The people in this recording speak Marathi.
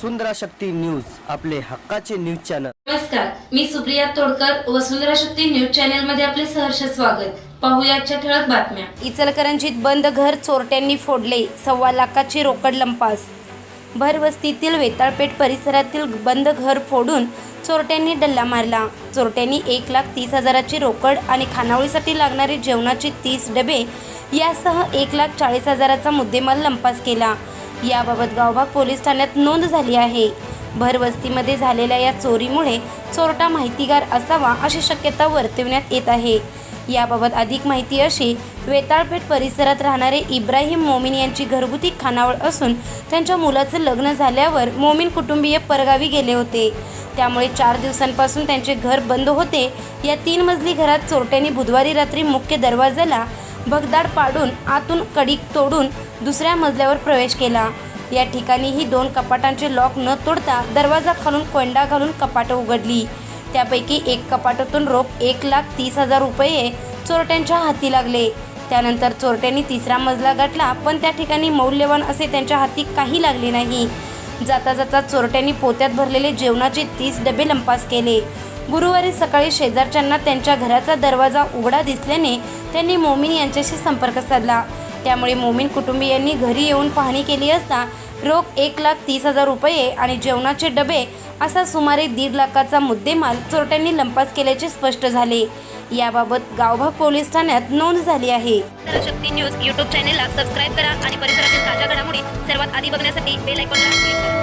वसुंधरा शक्ती न्यूज आपले हक्काचे न्यूज चॅनल. नमस्कार मी सुप्रिया तोडकर वसुंधरा शक्ती न्यूज चॅनलमध्ये आपले सहर्ष स्वागत. पाहूया आजच्या ठळक बातम्या. इचलकरंजीत बंद घर चोरट्यांनी फोडले सव्वा लाखाची रोकड लंपास. भरवस्तीतील वेताळपेठ परिसरातील बंद घर फोडून चोरट्यांनी डल्ला मारला. चोरट्यांनी एक लाख तीस हजाराची रोकड आणि खानावळीसाठी लागणारे जेवणाचे तीस डबे यासह एक लाख चाळीस हजाराचा मुद्देमाल लंपास केला. याबाबत गावभाग पोलीस ठाण्यात नोंद झाली आहे. भरवस्तीमध्ये झालेल्या या चोरीमुळे चोरटा माहितीगार असावा अशी शक्यता वर्तविण्यात येत आहे. याबाबत अधिक माहिती अशी वेताळपेठ परिसरात राहणारे इब्राहिम मोमीन यांची घरगुती खानावळ असून त्यांच्या मुलाचं लग्न झाल्यावर मोमीन कुटुंबीय परगावी गेले होते. त्यामुळे चार दिवसांपासून त्यांचे घर बंद होते. या तीन मजली घरात चोरट्यांनी बुधवारी रात्री मुख्य दरवाजाला भगदाड पाडून आतून कडीक तोडून दुसऱ्या मजल्यावर प्रवेश केला. या ठिकाणीही दोन कपाटांचे लॉक न तोडता दरवाजा खालून कोंडा घालून कपाटं उघडली. त्यापैकी एक कपाटातून रोख एक लाख तीस हजार रुपये चोरट्यांच्या हाती लागले. त्यानंतर चोरट्यांनी तिसरा मजला गाठला पण त्या ठिकाणी मौल्यवान असे त्यांच्या हाती काही लागले नाही. जाता जाता चोरट्यांनी पोत्यात भरलेले जेवणाचे तीस डबे लंपास केले. गुरुवारी सकाळी शेजारच्यांना त्यांच्या घराचा दरवाजा उघडा दिसल्याने त्यांनी मोमीन यांच्याशी संपर्क साधला. त्यामुळे मोमीन कुटुंबियांनी घरी येऊन पाहणी केली असता रोख एक लाख तीस हजार रुपये आणि जेवणाचे डबे असा सुमारे दीड लाखाचा मुद्देमाल चोरट्यांनी लंपास केल्याचे स्पष्ट झाले. याबाबत गावभाग पोलीस ठाण्यात नोंद झाली आहे. न्यूज यूट्यूब चॅनेलला सबस्क्राईब करा आणि परिसरातील ताज्या घडामोडी सर्वात आधी बघण्यासाठी बेल आयकॉनला क्लिक करा.